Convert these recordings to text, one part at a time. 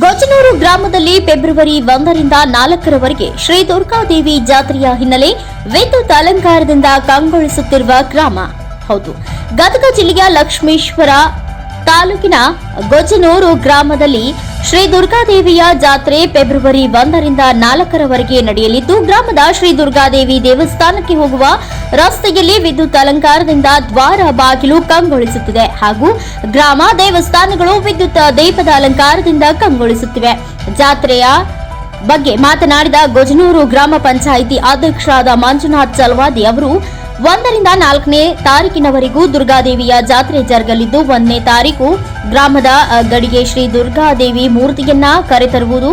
ಗೊಜನೂರು ಗ್ರಾಮದಲ್ಲಿ ಫೆಬ್ರವರಿ ಒಂದರಿಂದ ನಾಲ್ಕರವರೆಗೆ ಶ್ರೀ ದುರ್ಗಾದೇವಿ ಜಾತ್ರೆಯ ಹಿನ್ನೆಲೆ ವಿದ್ಯುತ್ ಅಲಂಕಾರದಿಂದ ಕಂಗೊಳಿಸುತ್ತಿರುವ ಗ್ರಾಮ. ಹೌದು, ಗದಗ ಜಿಲ್ಲೆಯ ಲಕ್ಷ್ಮೇಶ್ವರ ತಾಲೂಕಿನ ಗೊಜನೂರು ಗ್ರಾಮದಲ್ಲಿ ಶ್ರೀ ದುರ್ಗಾದೇವಿಯ ಜಾತ್ರೆ ಫೆಬ್ರವರಿ ಒಂದರಿಂದ ನಾಲ್ಕರವರೆಗೆ ನಡೆಯಲಿದ್ದು, ಗ್ರಾಮದ ಶ್ರೀ ದುರ್ಗಾದೇವಿ ದೇವಸ್ಥಾನಕ್ಕೆ ಹೋಗುವ ರಸ್ತೆಯಲ್ಲಿ ವಿದ್ಯುತ್ ಅಲಂಕಾರದಿಂದ ದ್ವಾರ ಬಾಗಿಲು ಕಂಗೊಳಿಸುತ್ತಿದೆ ಹಾಗೂ ಗ್ರಾಮ ದೇವಸ್ಥಾನಗಳು ವಿದ್ಯುತ್ ದೀಪದ ಅಲಂಕಾರದಿಂದ ಕಂಗೊಳಿಸುತ್ತಿವೆ. ಜಾತ್ರೆಯ ಬಗ್ಗೆ ಮಾತನಾಡಿದ ಗೊಜನೂರು ಗ್ರಾಮ ಪಂಚಾಯಿತಿ ಅಧ್ಯಕ್ಷರಾದ ಮಂಜುನಾಥ್ ಚಲವಾದಿ ಅವರು ಒಂದರಿಂದ ನಾಲ್ಕನೇ ತಾರೀಕಿನವರೆಗೂ ದುರ್ಗಾದೇವಿಯ ಜಾತ್ರೆ ಜರುಗಲಿದ್ದು, ಒಂದನೇ ತಾರೀಕು ಗ್ರಾಮದ ಗಡಿಗೆ ಶ್ರೀ ದುರ್ಗಾದೇವಿ ಮೂರ್ತಿಯನ್ನ ಕರೆತರುವುದು.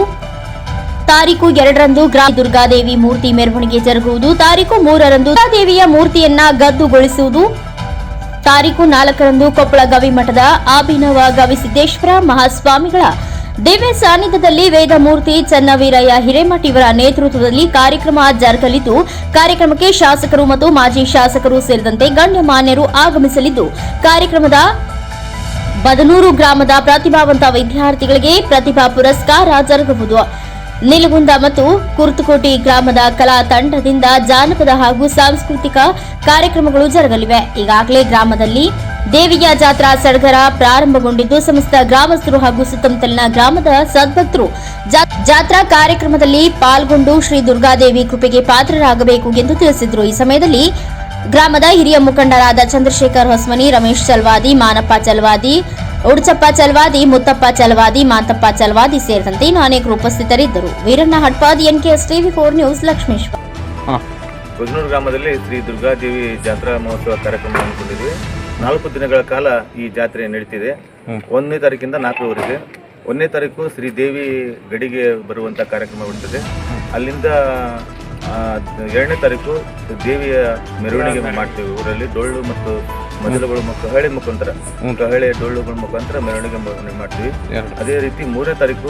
ತಾರೀಕು ಎರಡರಂದು ಗ್ರಾಮ ದುರ್ಗಾದೇವಿ ಮೂರ್ತಿ ಮೆರವಣಿಗೆ ಜರುಗುವುದು. ತಾರೀಕು ಮೂರರಂದು ದುರ್ಗಾದೇವಿಯ ಮೂರ್ತಿಯನ್ನ ಗದ್ದುಗೊಳಿಸುವುದು. ತಾರೀಕು ನಾಲ್ಕರಂದು ಕೊಪ್ಪಳ ಗವಿಮಠದ ಅಭಿನವ ಗವಿಸಿದ್ದೇಶ್ವರ ಮಹಾಸ್ವಾಮಿಗಳ ದಿವ್ಯ ಸಾನ್ನಿಧ್ಯದಲ್ಲಿ ವೇದಮೂರ್ತಿ ಚನ್ನವೀರಯ್ಯ ಹಿರೇಮಠ ಇವರ ನೇತೃತ್ವದಲ್ಲಿ ಕಾರ್ಯಕ್ರಮ ಜರುಗಲಿದ್ದು, ಕಾರ್ಯಕ್ರಮಕ್ಕೆ ಶಾಸಕರು ಮತ್ತು ಮಾಜಿ ಶಾಸಕರು ಸೇರಿದಂತೆ ಗಣ್ಯಮಾನ್ಯರು ಆಗಮಿಸಲಿದ್ದು, ಕಾರ್ಯಕ್ರಮದ ಬದನೂರು ಗ್ರಾಮದ ಪ್ರತಿಭಾವಂತ ವಿದ್ಯಾರ್ಥಿಗಳಿಗೆ ಪ್ರತಿಭಾ ಪುರಸ್ಕಾರ ಜರುಗುವುದು ನಿಲಗುಂದ ಮತ್ತು ಕುರ್ತುಕೋಟಿ ಗ್ರಾಮದ ಕಲಾ ತಂಡದಿಂದ ಜಾನಪದ ಹಾಗೂ ಸಾಂಸ್ಕೃತಿಕ ಕಾರ್ಯಕ್ರಮಗಳು ಜರುಗಲಿವೆ. ಈಗಾಗಲೇ ಗ್ರಾಮದಲ್ಲಿ ದೇವಿಯ ಜಾತ್ರಾ ಸಡಗರ ಪ್ರಾರಂಭಗೊಂಡಿದ್ದು ಸಮಸ್ತ ಗ್ರಾಮಸ್ಥರು ಹಾಗೂ ಸುತ್ತಮುತ್ತಲಿನ ಗ್ರಾಮದ ಸದ್ಭಕ್ತರು ಜಾ- ಜಾತ್ರಾ ಕಾರ್ಯಕ್ರಮದಲ್ಲಿ ಪಾಲ್ಗೊಂಡು ಶ್ರೀ ದುರ್ಗಾದೇವಿ ಕೃಪೆಗೆ ಪಾತ್ರರಾಗಬೇಕು ಎಂದು ತಿಳಿಸಿದರು. ಈ ಸಮಯದಲ್ಲಿ ಗ್ರಾಮದ ಹಿರಿಯ ಮುಖಂಡರಾದ ಚಂದ್ರಶೇಖರ್ ಹೊಸ್ಮನಿ ರಮೇಶ್ ಚಲ್ವಾದಿ ಮಾನಪ್ಪ ಚಲ್ವಾದಿ ಉಡುಚಪ್ಪ ಚಲ್ವಾದಿ ಮುತ್ತಪ್ಪ ಚಲ್ವಾದಿ ಮಾತಪ್ಪ ಚಲ್ವಾದಿ ಸೇರಿದಂತೆ ಇನ್ನು ಅನೇಕರು ಉಪಸ್ಥಿತರಿದ್ದರು. Veeranna Hatpadi NKS TV four news Lakshmeshwar. Kujanur ಗ್ರಾಮದಲ್ಲಿ ಶ್ರೀ ದುರ್ಗಾದೇವಿ ಜಾತ್ರಾ ಮಹೋತ್ಸವ ಕಾರ್ಯಕ್ರಮ ಹಮ್ಮಿಕೊಂಡಿದ್ವಿ ನಾಲ್ಕು ದಿನಗಳ ಕಾಲ ಈ ಜಾತ್ರೆ ನಡೀತಿದೆ. ಒಂದನೇ ತಾರೀಕಿಂದ ನಾಲ್ಕರವರೆಗೆ ಒಂದನೇ ತಾರೀಕು ಶ್ರೀ ದೇವಿ ಗಡಿಗೆ ಬರುವಂಥ ಕಾರ್ಯಕ್ರಮ ಬಿಡ್ತದೆ ಅಲ್ಲಿಂದ ಎರಡನೇ ತಾರೀಕು ದೇವಿಯ ಮೆರವಣಿಗೆ ಮಾಡ್ತೀವಿ. ಊರಲ್ಲಿ ಡೊಳ್ಳು ಮತ್ತು ಮಜಲುಗಳು ಮತ್ತು ಹಳೆ ಮುಖಾಂತರ ಹಳೆ ಡೊಳ್ಳುಗಳ ಮುಖಾಂತರ ಮೆರವಣಿಗೆ ಮಾಡ್ತೀವಿ. ಅದೇ ರೀತಿ ಮೂರನೇ ತಾರೀಕು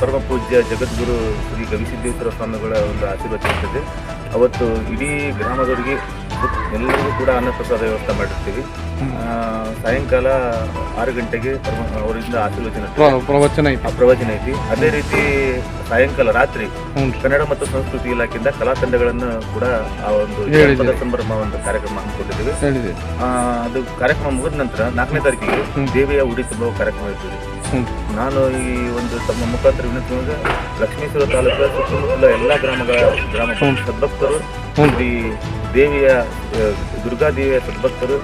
ಪರಮ ಪೂಜ್ಯ ಜಗದ್ಗುರು ಶ್ರೀ ಗವಿಸಿದ್ದೇಶ್ವರ ಸ್ವಾಮಿಗಳ ಒಂದು ಆಶೀರ್ವಾದ ಇರ್ತದೆ. ಅವತ್ತು ಇಡೀ ಗ್ರಾಮದವರಿಗೆ ಎಲ್ಲರಿಗೂ ಕೂಡ ಅನ್ನಪ್ರಸಾದ ವ್ಯವಸ್ಥೆ ಮಾಡಿರ್ತೀವಿ. ಸಾಯಂಕಾಲ ಆರು ಗಂಟೆಗೆ ಅವರಿಂದ ಆಶೀರ್ವಚನ ಪ್ರವಚನ ಐತಿ. ಆ ಪ್ರವಚನ ಐತಿ. ಅದೇ ರೀತಿ ಸಾಯಂಕಾಲ ರಾತ್ರಿ ಕನ್ನಡ ಮತ್ತು ಸಂಸ್ಕೃತಿ ಇಲಾಖೆಯಿಂದ ಕಲಾ ತಂಡಗಳನ್ನು ಕೂಡ ಆ ಒಂದು ಸಂಭ್ರಮ ಒಂದು ಕಾರ್ಯಕ್ರಮ ಹಮ್ಮಿಕೊಂಡಿದ್ದೀವಿ ಅದು ಕಾರ್ಯಕ್ರಮ ಮುಗಿದ ನಂತರ ನಾಲ್ಕನೇ ತಾರೀಕಿಗೆ ದೇವಿಯ ಉಡಿ ತುಂಬುವ ಕಾರ್ಯಕ್ರಮ ಇರ್ತದೆ. ನಾನು ಈ ಒಂದು ತಮ್ಮ ಮುಖಾಂತರ ವಿನಂತಿ ಲಕ್ಷ್ಮೀಶ್ವರ ತಾಲೂಕಿನ ಸುತ್ತಮುತ್ತಲ ಎಲ್ಲ ಗ್ರಾಮಗಳ ಗ್ರಾಮ ಸದ್ಭಕ್ತರು ಈ ದೇವಿಯ ದುರ್ಗಾದೇವಿಯ ಸದ್ಭಕ್ತರು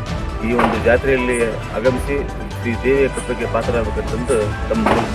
ಈ ಒಂದು ಜಾತ್ರೆಯಲ್ಲಿ ಆಗಮಿಸಿ ಶ್ರೀ ದೇವಿಯ ಕೃಪೆಗೆ ಪಾತ್ರರಾಗಬೇಕಂತಂದು ತಮ್ಮ